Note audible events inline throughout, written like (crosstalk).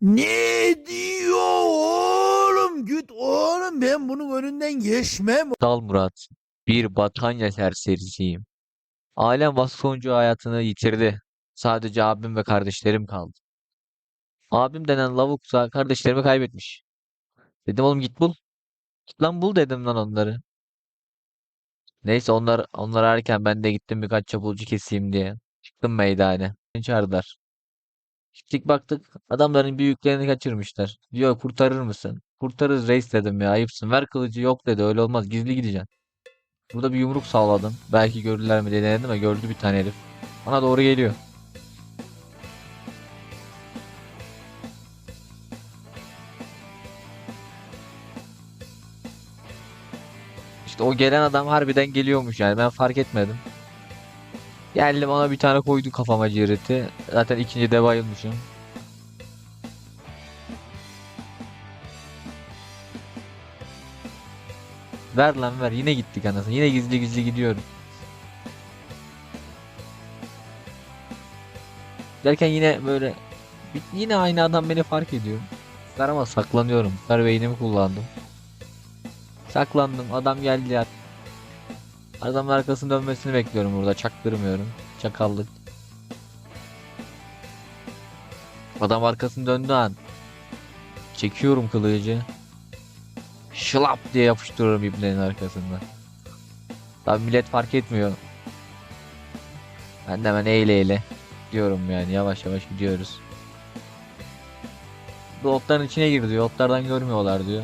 Ne diyor oğlum? Git oğlum ben bunun önünden geçmem. Dal Murat. Bir Batanya serserisiyim. Ailem vasfoncu hayatını yitirdi. Sadece abim ve kardeşlerim kaldı. Abim denen lavuksa kardeşlerimi kaybetmiş. Dedim oğlum git bul. Git lan bul dedim lan onları. Neyse onlar onlar ararken ben de gittim birkaç çapulcu keseyim diye. Çıktım meydane. Beni çağırdılar. Gittik baktık adamların büyüklerini kaçırmışlar. Diyor kurtarır mısın? Kurtarırız reis dedim ya ayıpsın. Ver kılıcı yok dedi öyle olmaz gizli gideceksin. Burada bir yumruk salladım. Belki görürler mi diye denedim ama gördü bir tane herif. Bana doğru geliyor. İşte o gelen adam harbiden geliyormuş yani ben fark etmedim. Geldim ona bir tane koydu kafama cireti. Zaten ikinci de bayılmışım. Ver lan ver. Yine gittik anasını. Yine gizli gizli gidiyorum. Derken yine böyle yine aynı adam beni fark ediyor. Ama saklanıyorum. Ver beynimi kullandım. Saklandım. Adam geldi ya. Adamın arkasını dönmesini bekliyorum burada. Çaktırmıyorum. Çakallık. Adam arkasını döndü an. Çekiyorum kılıcı. Şılap diye yapıştırıyorum ibnenin arkasından. Tabi millet fark etmiyor. Ben de hemen eyle eyle diyorum yani yavaş yavaş gidiyoruz. Bu otların içine gir diyor. Otlardan görmüyorlar diyor.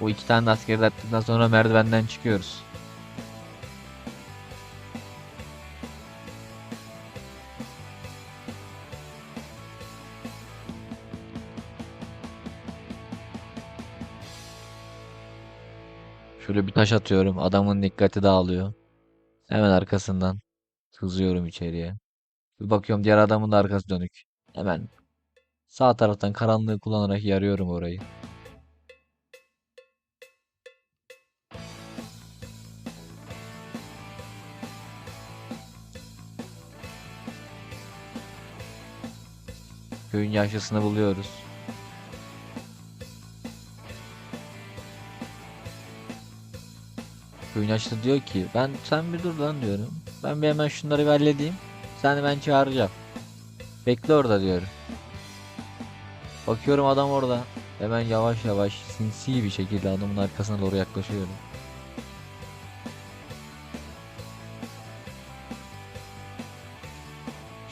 Bu iki tane de askeri attıktan sonra merdivenden çıkıyoruz. Şöyle bir taş atıyorum. Adamın dikkati dağılıyor. Hemen arkasından hızlıyorum içeriye. Bir bakıyorum diğer adamın da arkası dönük. Hemen sağ taraftan karanlığı kullanarak yarıyorum orayı. Köyün yaşlısını buluyoruz. Köyün yaşlı diyor ki ben sen bir dur lan diyorum. Ben bir hemen şunları bir halledeyim. Seni ben çağıracağım. Bekle orada diyorum. Bakıyorum adam orada. Hemen yavaş yavaş sinsi bir şekilde adamın arkasına doğru yaklaşıyorum.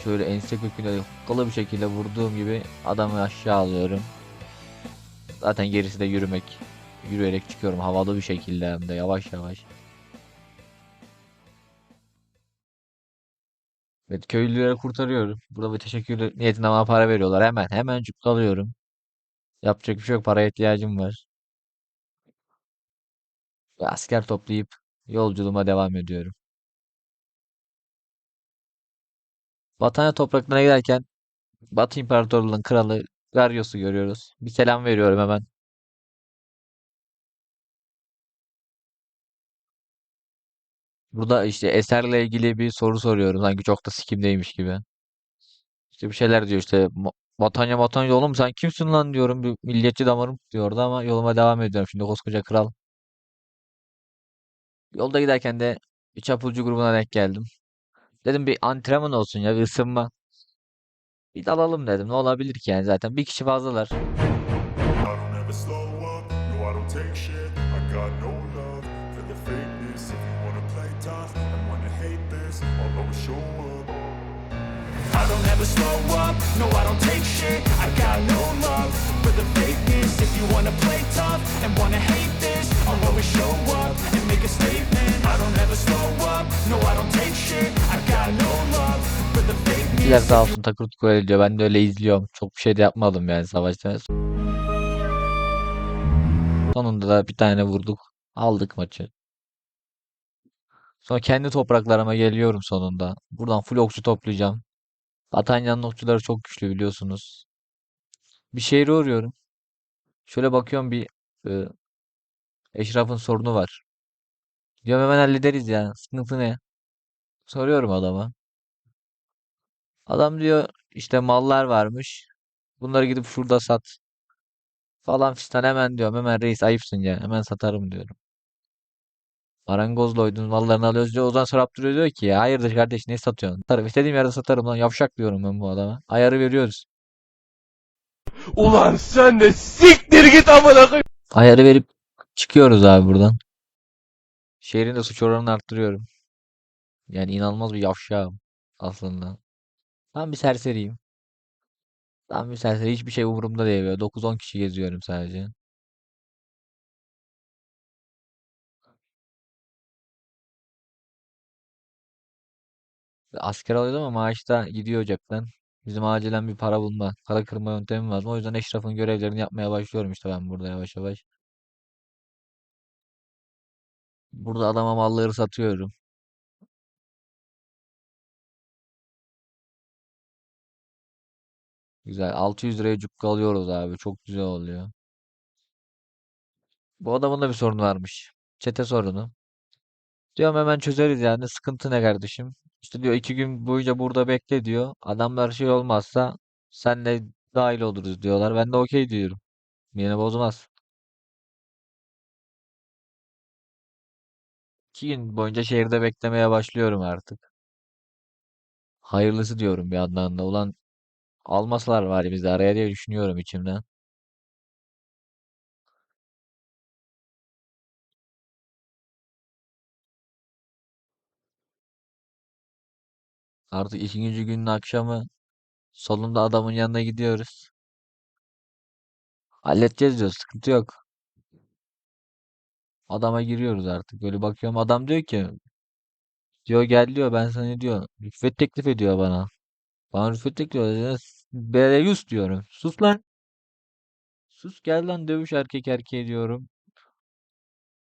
Şöyle ense köküne hokkalı bir şekilde vurduğum gibi adamı aşağı alıyorum. Zaten gerisi de yürümek. Yürüyerek çıkıyorum havalı bir şekilde hem de yavaş yavaş. Evet köylülere kurtarıyorum. Burada bir teşekkür niyetine bana para veriyorlar. Hemen hemen cukkalıyorum. Yapacak bir şey yok. Paraya ihtiyacım var. Asker toplayıp yolculuğuma devam ediyorum. Vatanya topraklarına giderken Batı İmparatorluğu'nun kralı Garyos'u görüyoruz. Bir selam veriyorum hemen. Burada işte eserle ilgili bir soru soruyorum. Sanki çok da sikimdeymiş gibi. İşte bir şeyler diyor işte "Ma- Vatanya Vatanya oğlum sen kimsin lan diyorum. Bir milliyetçi damarım diyordu ama yoluma devam ediyorum. Şimdi koskoca kral. Yolda giderken de bir çapulcu grubuna denk geldim. Dedim bir antrenman olsun ya bir ısınma. Bir dalalım dedim. Ne olabilir ki yani zaten bir kişi fazlalar. I don't ever slow up, no I don't take shit I got no love for the fakeness If you wanna Bizler sağ olsun takır tukur ediyor. Ben de öyle izliyorum. Çok bir şey de yapmadım yani savaşta. Sonunda da bir tane vurduk. Aldık maçı. Sonra kendi topraklarıma geliyorum sonunda. Buradan full okçu toplayacağım. Batanya'nın okçuları çok güçlü biliyorsunuz. Bir şehre uğruyorum. Şöyle bakıyorum bir e, Eşraf'ın sorunu var. Diyorum hemen hallederiz ya. Sıkıntı ne? Soruyorum adama. Adam diyor işte mallar varmış. Bunları gidip şurada sat. Falan fistan hemen diyorum. Hemen reis ayıpsın ya. Hemen satarım diyorum. Marangozla oydun mallarını alıyoruz diyor. Ozan Sarap duruyor diyor ki hayırdır kardeş ne satıyorsun? Satarım. İstediğim yerde satarım lan. Yavşak diyorum ben bu adama. Ayarı veriyoruz. Ulan sen de siktir git amına koyayım. Ayarı verip çıkıyoruz abi buradan. Şehrin de suç oranını arttırıyorum. Yani inanılmaz bir yavşağım aslında. Ben bir serseriyim. Ben bir serseri hiçbir şey umurumda değil böyle 9-10 kişi geziyorum sadece. Asker alıyordum ama maaşta gidiyor cepten. Bizim acilen bir para bulma, para kırma yöntemi lazım. O yüzden Eşraf'ın görevlerini yapmaya başlıyorum işte ben burada yavaş yavaş. Burada adama malları satıyorum. Güzel. 600 liraya cukka alıyoruz abi. Çok güzel oluyor. Bu adamın da bir sorunu varmış. Çete sorunu. Diyorum hemen çözeriz yani. Sıkıntı ne kardeşim? İşte diyor iki gün boyunca burada bekle diyor. Adamlar şey olmazsa senle dahil oluruz diyorlar. Ben de okey diyorum. Yine bozmaz. İki gün boyunca şehirde beklemeye başlıyorum artık. Hayırlısı diyorum bir yandan da. Ulan almasalar var bizi araya diye düşünüyorum içimden. Artık ikinci günün akşamı solunda adamın yanına gidiyoruz. Halledeceğiz diyor. Sıkıntı yok. Adama giriyoruz artık. Böyle bakıyorum adam diyor ki diyor gel diyor ben sana diyor rüşvet teklif ediyor bana. Bana rüşvet teklif ediyor. Beyus diyorum. Sus lan. Sus gel lan dövüş erkek erkeğe diyorum.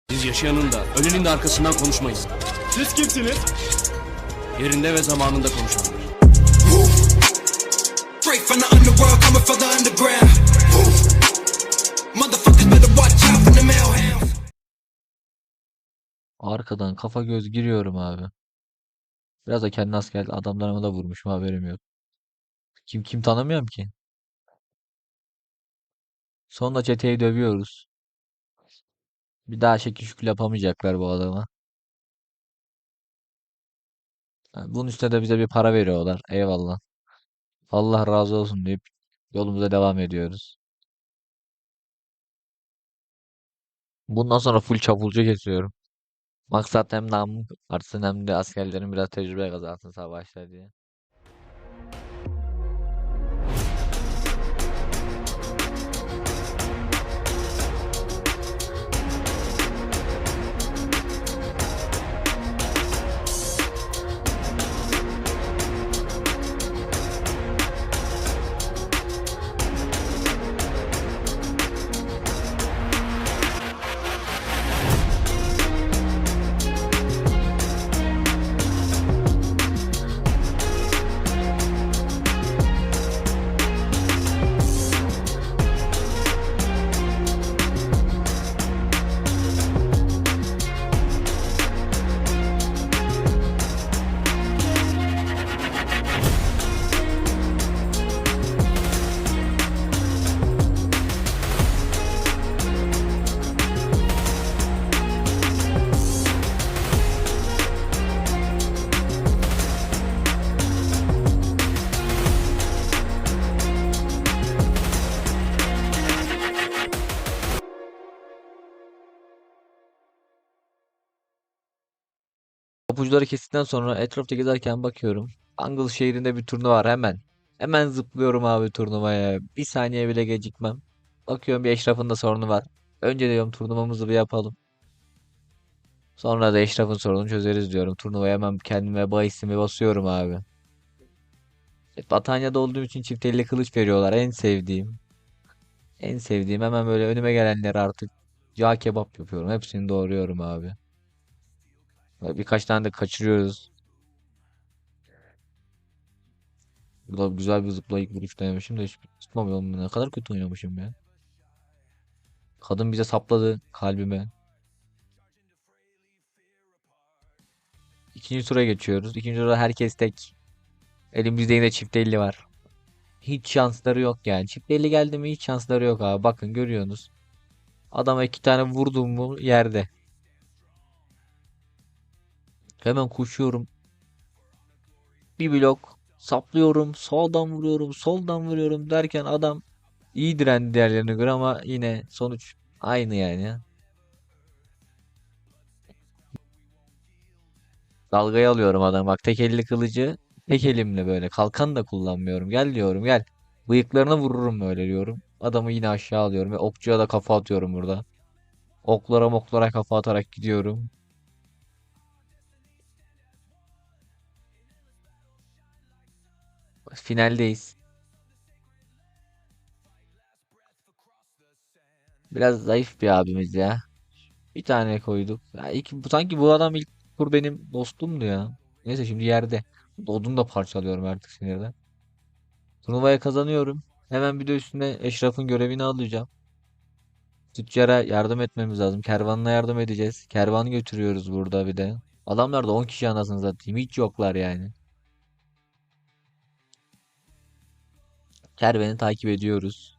Biz yaşayanın da ölenin de arkasından konuşmayız. Siz kimsiniz? Yerinde ve zamanında konuşanlar. Straight from the underworld, coming from the underground. Motherfuckers better watch out for the mailhounds. Arkadan kafa göz giriyorum abi. Biraz da kendi asker adamlarıma da vurmuşum haberim yok. Kim kim tanımıyorum ki. Sonra çeteyi dövüyoruz. Bir daha şekil şükür yapamayacaklar bu adama. Bunun üstüne de bize bir para veriyorlar. Eyvallah. Allah razı olsun deyip yolumuza devam ediyoruz. Bundan sonra full çapulcu kesiyorum. Maksat hem namım artsın hem de askerlerin biraz tecrübe kazansın savaşta diye. Topucuları kestikten sonra etrafta gezerken bakıyorum. Angle şehrinde bir turnuva var hemen. Hemen zıplıyorum abi turnuvaya. Bir saniye bile gecikmem. Bakıyorum bir Eşraf'ın da sorunu var. Önce diyorum turnuvamızı bir yapalım. Sonra da Eşraf'ın sorununu çözeriz diyorum. Turnuvaya hemen kendime bahisimi basıyorum abi. E, Batanya'da olduğum için çift elle kılıç veriyorlar. En sevdiğim. En sevdiğim hemen böyle önüme gelenleri artık Yağ kebap yapıyorum. Hepsini doğruyorum abi. Birkaç tane de kaçırıyoruz. Burada güzel bir zıplayıp vuruş denemişim de hiç tutmamıyorum. Ne kadar kötü oynamışım ya. Kadın bize sapladı kalbime. İkinci tura geçiyoruz. İkinci turda herkes tek. Elimizde yine çift elli var. Hiç şansları yok yani. Çift elli geldi mi hiç şansları yok abi. Bakın görüyorsunuz. Adama iki tane vurdum mu yerde. Hemen koşuyorum. Bir blok saplıyorum. Soldan vuruyorum. Soldan vuruyorum derken adam iyi direndi diğerlerine göre ama yine sonuç aynı yani. Dalgayı alıyorum adam. Bak tek elli kılıcı tek elimle böyle. Kalkan da kullanmıyorum. Gel diyorum gel. Bıyıklarına vururum böyle diyorum. Adamı yine aşağı alıyorum ve okçuya da kafa atıyorum burada. Oklara moklara kafa atarak gidiyorum. Finaldeyiz. Biraz zayıf bir abimiz ya. Bir tane koyduk. Ya ilk, sanki bu adam ilk tur benim dostumdu ya. Neyse şimdi yerde. Odunu da parçalıyorum artık sinirden. Turnuvaya kazanıyorum. Hemen bir de üstüne Eşraf'ın görevini alacağım. Tüccara yardım etmemiz lazım. Kervanına yardım edeceğiz. Kervanı götürüyoruz burada bir de. Adamlar da 10 kişi anasını satayım. Hiç yoklar yani. Kervanı takip ediyoruz.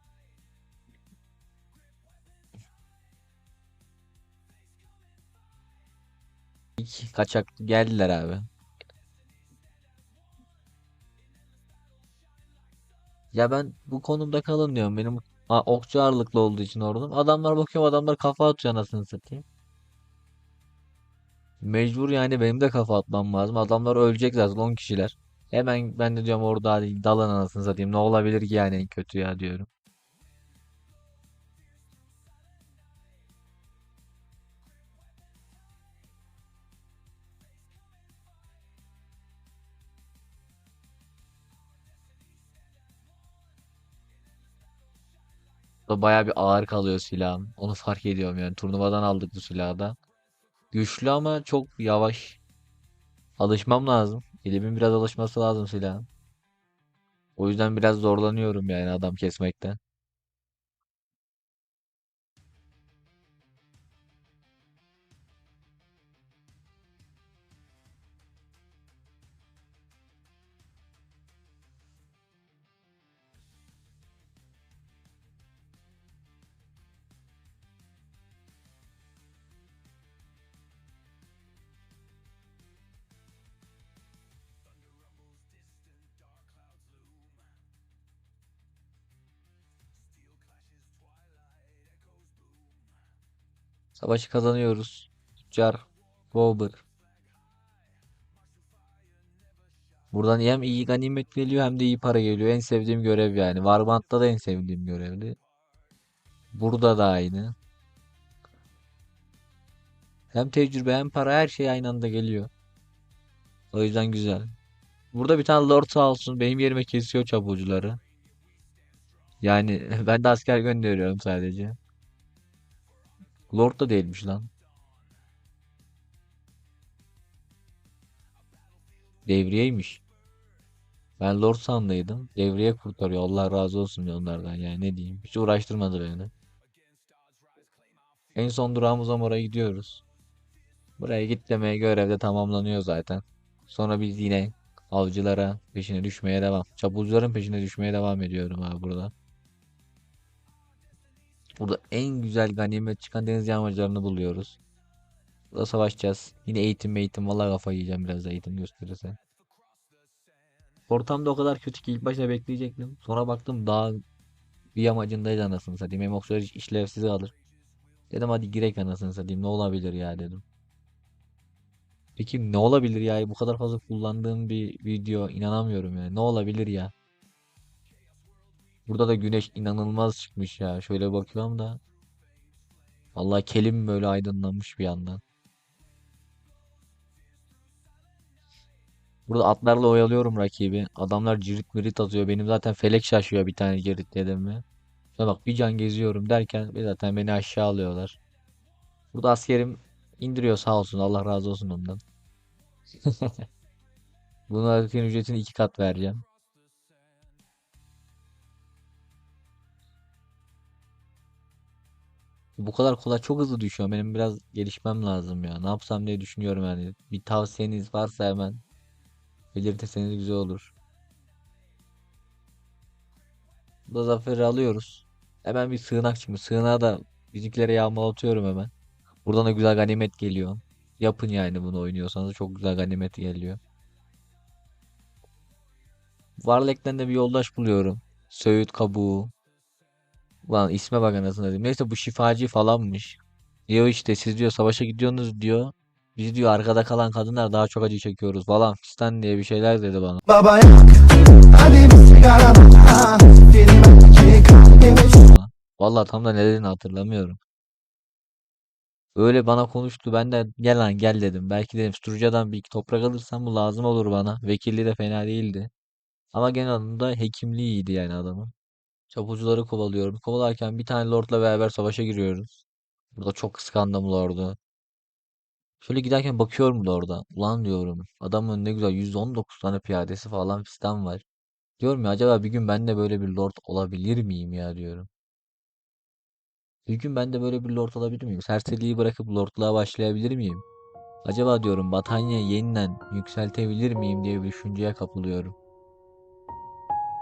Kaçak geldiler abi. Ya ben bu konumda kalın diyorum. Benim a, okçu ağırlıklı olduğu için ordum. Adamlar bakıyorum adamlar kafa atıyor anasını satayım. Mecbur yani benim de kafa atmam lazım. Adamlar ölecek zaten 10 kişiler. Hemen ben de diyorum orada hadi dalın anasını satayım. Ne olabilir ki yani en kötü ya diyorum. Da bayağı bir ağır kalıyor silahım. Onu fark ediyorum yani. Turnuvadan aldık bu silahı da. Güçlü ama çok yavaş. Alışmam lazım. Elimin biraz alışması lazım silahın. O yüzden biraz zorlanıyorum yani adam kesmekten. Savaşı kazanıyoruz. Tüccar Bobber. Buradan hem iyi ganimet geliyor hem de iyi para geliyor. En sevdiğim görev yani. Warband'da da en sevdiğim görevdi. Burada da aynı. Hem tecrübe hem para her şey aynı anda geliyor. O yüzden güzel. Burada bir tane lord sağ olsun benim yerime kesiyor çabucuları. Yani (laughs) ben de asker gönderiyorum sadece. Lord da değilmiş lan. Devriyeymiş. Ben Lord sandıydım. Devriye kurtarıyor. Allah razı olsun onlardan yani ne diyeyim. Hiç uğraştırmadı beni. En son durağımız oraya gidiyoruz. Buraya git demeye görevde tamamlanıyor zaten. Sonra biz yine avcılara peşine düşmeye devam. Çapulcuların peşine düşmeye devam ediyorum abi burada. Burada en güzel ganimet çıkan deniz yağmacılarını buluyoruz. Burada savaşacağız. Yine eğitim eğitim. Vallahi kafayı yiyeceğim biraz da eğitim gösterirse. Ortamda o kadar kötü ki ilk başta bekleyecektim. Sonra baktım daha bir yamacındaydı anasını satayım. Hiç işlevsiz kalır. Dedim hadi girek anasını satayım. Ne olabilir ya dedim. Peki ne olabilir ya? Bu kadar fazla kullandığım bir video inanamıyorum ya. Ne olabilir ya? Burada da güneş inanılmaz çıkmış ya. Şöyle bakıyorum da. Vallahi kelim böyle aydınlanmış bir yandan. Burada atlarla oyalıyorum rakibi. Adamlar cirit mirit atıyor. Benim zaten felek şaşıyor bir tane cirit dedim mi. Şuna bak bir can geziyorum derken zaten beni aşağı alıyorlar. Burada askerim indiriyor sağ olsun. Allah razı olsun ondan. (laughs) Bunun ücretini iki kat vereceğim. Bu kadar kolay çok hızlı düşüyor. Benim biraz gelişmem lazım ya. Ne yapsam diye düşünüyorum yani. Bir tavsiyeniz varsa hemen belirtirseniz güzel olur. Bu zaferi alıyoruz. Hemen bir sığınak çıkmış. Sığınağa da bizimkilere yağmalatıyorum hemen. Buradan da güzel ganimet geliyor. Yapın yani bunu oynuyorsanız çok güzel ganimet geliyor. Varlek'ten de bir yoldaş buluyorum. Söğüt kabuğu. Lan isme bak anasını satayım. Neyse bu şifacı falanmış. Diyor işte siz diyor savaşa gidiyorsunuz diyor. Biz diyor arkada kalan kadınlar daha çok acı çekiyoruz falan fistan diye bir şeyler dedi bana. Baba. Hadi bir sigara. Vallahi tam da ne dediğini hatırlamıyorum. Öyle bana konuştu. Ben de gel lan gel dedim. Belki dedim Sturca'dan bir toprak alırsam bu lazım olur bana. Vekilliği de fena değildi. Ama genel anlamda hekimliği iyiydi yani adamın. Çapucuları kovalıyorum. Kovalarken bir tane lordla beraber savaşa giriyoruz. Burada çok kıskandım lordu. Şöyle giderken bakıyorum lorda. Ulan diyorum. Adamın ne güzel 119 tane piyadesi falan fistan var. Diyorum ya acaba bir gün ben de böyle bir lord olabilir miyim ya diyorum. Bir gün ben de böyle bir lord olabilir miyim? Serseriliği bırakıp lordluğa başlayabilir miyim? Acaba diyorum Batanya'yı yeniden yükseltebilir miyim diye bir düşünceye kapılıyorum.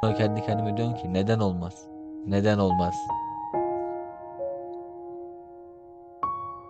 Kendi kendime diyorum ki neden olmaz? Neden olmaz?